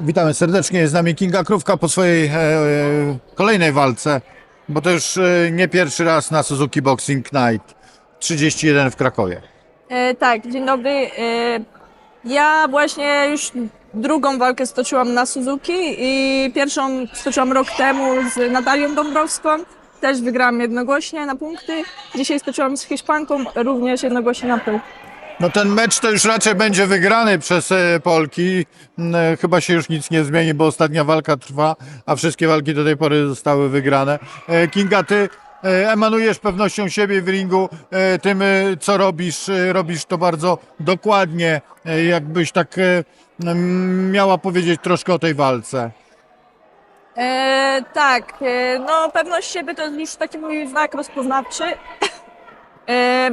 Witamy serdecznie, jest z nami Kinga Krówka po swojej e, e, kolejnej walce, bo to już e, nie pierwszy raz na Suzuki Boxing Night 31 w Krakowie. E, tak, dzień dobry. E, ja właśnie już drugą walkę stoczyłam na Suzuki i pierwszą stoczyłam rok temu z Natalią Dąbrowską. Też wygrałam jednogłośnie na punkty. Dzisiaj stoczyłam z Hiszpanką, również jednogłośnie na pół. No ten mecz to już raczej będzie wygrany przez e, Polki. Mm, e, Chyba się już nic nie zmieni, bo ostatnia walka trwa, a wszystkie walki do tej pory zostały wygrane. E, Kinga, ty emanujesz pewnością siebie w ringu, tym co robisz, robisz to bardzo dokładnie, jakbyś tak miała powiedzieć troszkę o tej walce. E, tak, no pewność siebie to jest już taki mój znak rozpoznawczy. E,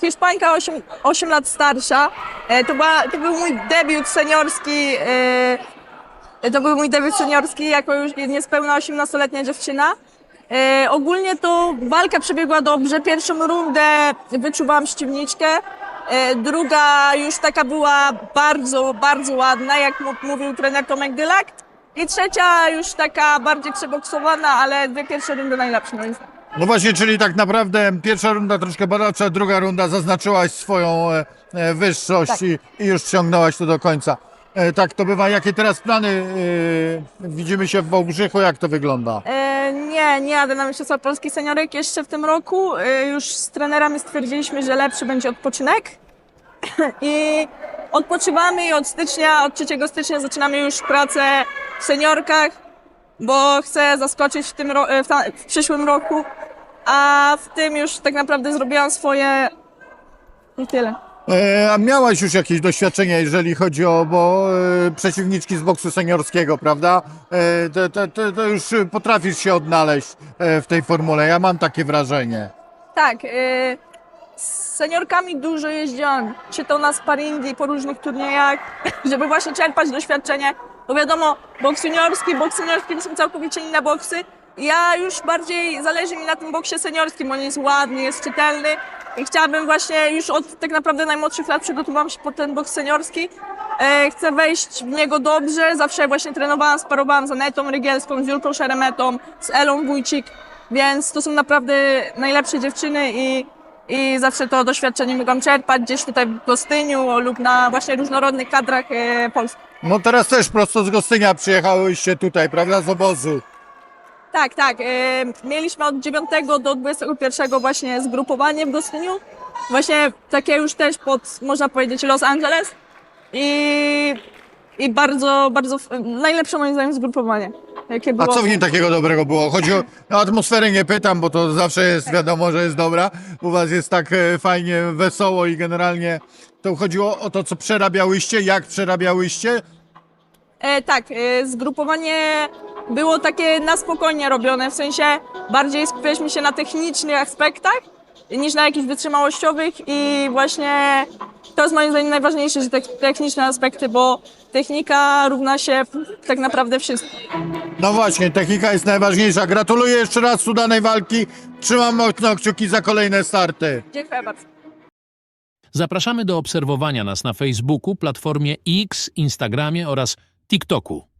Hiszpańka 8, 8 lat starsza. E, to, była, to był mój debiut seniorski. E, to był mój debiut seniorski jako już niespełna 18-letnia dziewczyna. E, ogólnie to walka przebiegła dobrze. Pierwszą rundę wyczuwałam ściemniczkę. E, druga już taka była bardzo, bardzo ładna, jak mówił trener Tomek Dylak. I trzecia już taka bardziej przeboksowana, ale dwie pierwsze rundy najlepsze. moim zdaniem. No właśnie, czyli tak naprawdę pierwsza runda troszkę badawcza, druga runda zaznaczyłaś swoją e, e, wyższość Tak. i, i już ciągnęłaś to do końca. E, tak to bywa. Jakie teraz plany? Widzimy się w Wałbrzychu, jak to wygląda? E, nie, nie jadę na Mistrzostwa Polski Seniorek jeszcze w tym roku. Już z trenerami stwierdziliśmy, że lepszy będzie odpoczynek. I odpoczywamy i od stycznia, od 3 stycznia zaczynamy już pracę w seniorkach, bo chcę zaskoczyć w, tym w, w przyszłym roku. A w tym już tak naprawdę zrobiłam swoje i tyle. E, a miałaś już jakieś doświadczenia, jeżeli chodzi o bo, e, przeciwniczki z boksu seniorskiego, prawda? E, to, to, to, to już potrafisz się odnaleźć e, w tej formule. Ja mam takie wrażenie. Tak, y, z seniorkami dużo jeździłam, czy to na sparingi po różnych turniejach, żeby właśnie czerpać doświadczenie. Bo wiadomo, boks seniorski, boks seniorski to są całkowicie inne boksy. Ja już bardziej zależy mi na tym boksie seniorskim, on jest ładny, jest czytelny i chciałabym właśnie już od tak naprawdę najmłodszych lat przygotowałam się pod ten boks seniorski. E, chcę wejść w niego dobrze, zawsze właśnie trenowałam, sparowałam z Anetą Rygielską, z Julką Szeremetą, z Elą Wójcik, więc to są naprawdę najlepsze dziewczyny i, i zawsze to doświadczenie mogłam czerpać gdzieś tutaj w Gostyniu lub na właśnie różnorodnych kadrach e, Polski. No teraz też prosto z Gostynia przyjechałyście tutaj, prawda? Z obozu. Tak, tak. Mieliśmy od 9 do 21 właśnie zgrupowanie w Gostyniu. Właśnie takie już też pod, można powiedzieć, Los Angeles. I, i bardzo, bardzo najlepsze moim zdaniem zgrupowanie. Jakie A było. co w nim takiego dobrego było? Chodzi o o atmosferę, nie pytam, bo to zawsze jest wiadomo, że jest dobra. U was jest tak e, fajnie, wesoło i generalnie to chodziło o to, co przerabiałyście, jak przerabiałyście. E, tak, e, zgrupowanie było takie na spokojnie robione, w sensie bardziej skupialiśmy się na technicznych aspektach niż na jakichś wytrzymałościowych i właśnie to jest moim zdaniem najważniejsze, że te techniczne aspekty, bo technika równa się tak naprawdę wszystko. No właśnie, technika jest najważniejsza. Gratuluję jeszcze raz udanej walki. Trzymam mocno kciuki za kolejne starty. Dziękuję bardzo. Zapraszamy do obserwowania nas na Facebooku, platformie X, Instagramie oraz TikToku.